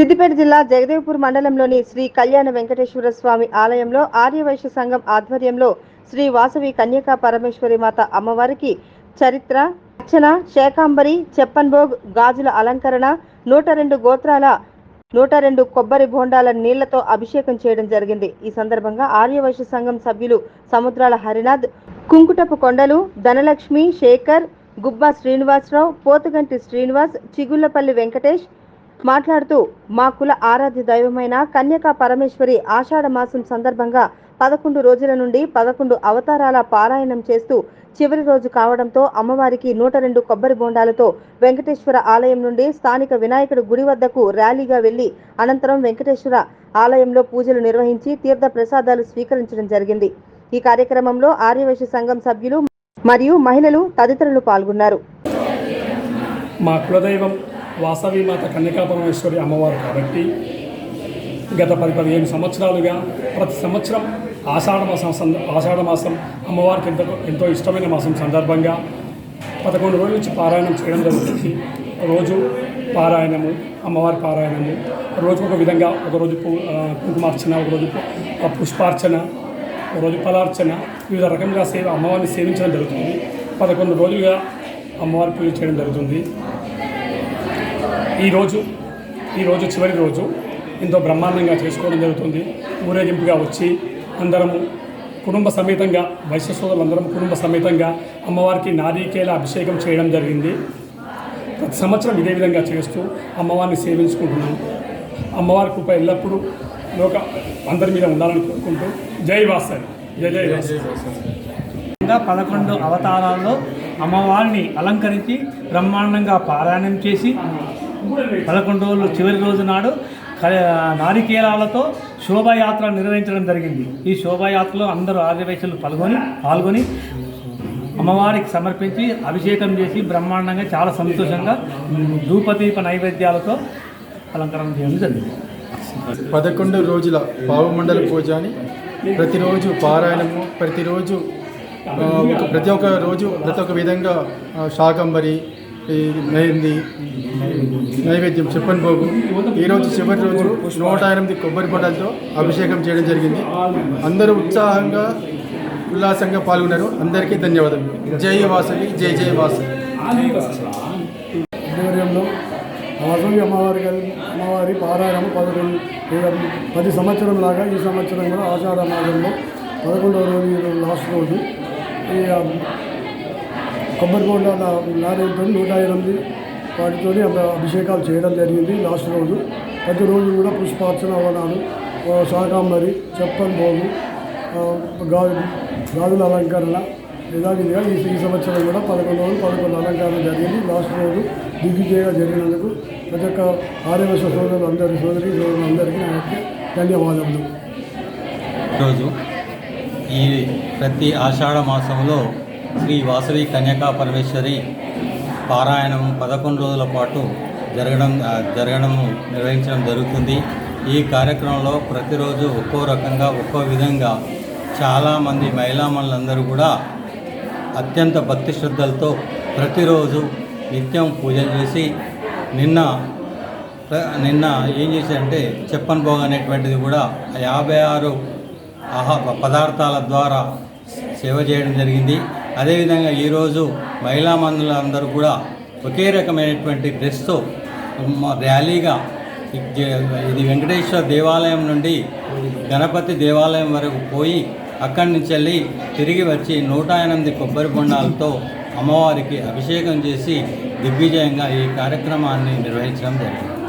సిద్దిపేట జిల్లా జగదేవ్పూర్ మండలంలోని శ్రీ కళ్యాణ వెంకటేశ్వర స్వామి ఆలయంలో ఆర్యవైశ్య సంఘం ఆధ్వర్యంలో శ్రీ వాసవి కన్యకా పరమేశ్వరి మాత అమ్మవారికి చరిత్ర అర్చన శేకాంబరి చెప్పన్భోగ్ గాజుల అలంకరణ నూట రెండు గోత్రాల నూట రెండు కొబ్బరి బోండాల నీళ్ళతో అభిషేకం చేయడం జరిగింది. ఈ సందర్భంగా ఆర్యవైశ్య సంఘం సభ్యులు సముద్రాల హరినాథ్ కుంకుటపు కొండలు ధనలక్ష్మి శేఖర్ గుబ్బా శ్రీనివాసరావు పోతుగంటి శ్రీనివాస్ చిగుళ్ళపల్లి వెంకటేష్ మాట్లాడుతూ మా కుల ఆరాధ్య దైవమైన కన్యకా పరమేశ్వరి ఆషాఢ మాసం సందర్భంగా పదకొండు రోజుల నుండి పదకొండు అవతారాల పారాయణం చేస్తూ చివరి రోజు కావడంతో అమ్మవారికి నూట రెండు కొబ్బరి బోండాలతో వెంకటేశ్వర ఆలయం నుండి స్థానిక వినాయకుడి గుడి వద్దకు ర్యాలీగా వెళ్ళి అనంతరం వెంకటేశ్వర ఆలయంలో పూజలు నిర్వహించి తీర్థ ప్రసాదాలు స్వీకరించడం జరిగింది. ఈ కార్యక్రమంలో ఆర్యవైశ్య సంఘం సభ్యులు మరియు మహిళలు తదితరులు పాల్గొన్నారు. మా కులదైవం వాసవి మాత కన్యకా పరమేశ్వరి అమ్మవారు కాబట్టి గత పది పదిహేను సంవత్సరాలుగా ప్రతి సంవత్సరం ఆషాఢ మాసం ఆషాఢ మాసం అమ్మవారికి ఎంతో ఎంతో ఇష్టమైన మాసం సందర్భంగా పదకొండు రోజుల నుంచి పారాయణం చేయడం జరుగుతుంది. రోజు పారాయణము అమ్మవారి పారాయణము రోజు ఒక విధంగా ఒకరోజు కుంకుమార్చన ఒకరోజు పుష్పార్చన ఒకరోజు ఫలార్చన వివిధ రకంగా సేవ అమ్మవారిని సేవించడం జరుగుతుంది. పదకొండు రోజులుగా అమ్మవారి పూజ చేయడం జరుగుతుంది. ఈరోజు ఈరోజు చివరి రోజు. ఎంతో బ్రహ్మాండంగా చేసుకోవడం జరుగుతుంది. ఊరేగింపుగా వచ్చి అందరము కుటుంబ సమేతంగా వైశ్య సోదరులందరం కుటుంబ సమేతంగా అమ్మవారికి నారీకేల అభిషేకం చేయడం జరిగింది. ప్రతి సంవత్సరం ఇదే విధంగా చేస్తూ అమ్మవారిని సేవించుకుంటున్నాం. అమ్మవారి కృప ఎల్లప్పుడూ లోక అందరి మీద ఉండాలని కోరుకుంటూ జై వాసవి జై జై ఇంకా పదకొండు అవతారాల్లో అమ్మవారిని అలంకరించి బ్రహ్మాండంగా పారాయణం చేసి పదకొండు రోజులు చివరి రోజు నాడు క- నారికేలాలతో శోభాయాత్ర నిర్వహించడం జరిగింది. ఈ శోభాయాత్రలో అందరూ ఆదివేశులు పాల్గొని పాల్గొని అమ్మవారికి సమర్పించి అభిషేకం చేసి బ్రహ్మాండంగా చాలా సంతోషంగా ధూపదీప నైవేద్యాలతో అలంకరణ చేయడం జరిగింది. పదకొండు రోజుల పావుమండల పూజ అని ప్రతిరోజు పారాయణము ప్రతిరోజు ప్రతి ఒక్క రోజు ప్రతి ఒక్క విధంగా శాకంబరి ఈ మెహందీ నైవేద్యం చెప్పని పోగు ఈరోజు చివరి రోజు నూట ఎనిమిది కొబ్బరి బొండాలతో అభిషేకం చేయడం జరిగింది. అందరూ ఉత్సాహంగా ఉల్లాసంగా పాల్గొన్నారు. అందరికీ ధన్యవాదాలు జై వాసవి జై జై వాసవి. ఆధ్వర్యంలో వాసవి అమ్మవారి గారి అమ్మవారి పారాయణం పదకొండు పది సంవత్సరం లాగా ఈ సంవత్సరం కూడా ఆషాఢ మాసంలో పదకొండవ రోజు లాస్ట్ రోజు. ఈ కొబ్బరి బోండా నారేతో నూట ఎనిమిది. వాటితో అభిషేకాలు చేయడం జరిగింది లాస్ట్ రోజు. ప్రతి రోజు కూడా పుష్పార్చన అవనాలు సాగాంబరి చెప్పని భోగు గాజు గాజుల అలంకరణ యథావిధిగా ఈ ఈ సంవత్సరం కూడా పదకొండు రోజులు పదకొండు అలంకరణ జరిగింది. లాస్ట్ రోజు దిగ్విజయంగా జరిగినందుకు ప్రతి ఒక్క ఆర్యవశ సోదరులు అందరి సోదరి సోదరులు అందరికీ నా యొక్క ధన్యవాదములు. రోజు ఈ ప్రతి ఆషాఢ మాసంలో శ్రీ వాసవి కన్యకా పరమేశ్వరి పారాయణం పదకొండు రోజుల పాటు జరగడం జరగడం నిర్వహించడం జరుగుతుంది. ఈ కార్యక్రమంలో ప్రతిరోజు ఒక్కో రకంగా ఒక్కో విధంగా చాలామంది మహిళామణులందరూ కూడా అత్యంత భక్తి శ్రద్ధలతో ప్రతిరోజు నిత్యం పూజలు చేసి నిన్న నిన్న ఏం చేశారంటే చెప్పన్ భోగ్ అనేటువంటిది కూడా యాభై ఆరు ఆహా పదార్థాల ద్వారా సేవ చేయడం జరిగింది. అదేవిధంగా ఈరోజు మహిళా మందులందరూ కూడా ఒకే రకమైనటువంటి డ్రెస్తో ర్యాలీగా ఇది వెంకటేశ్వర దేవాలయం నుండి గణపతి దేవాలయం వరకు పోయి అక్కడి నుంచి వెళ్ళి తిరిగి వచ్చి నూట ఎనిమిది కొబ్బరి బొండాలతో అమ్మవారికి అభిషేకం చేసి దిగ్విజయంగా ఈ కార్యక్రమాన్ని నిర్వహించడం జరిగింది.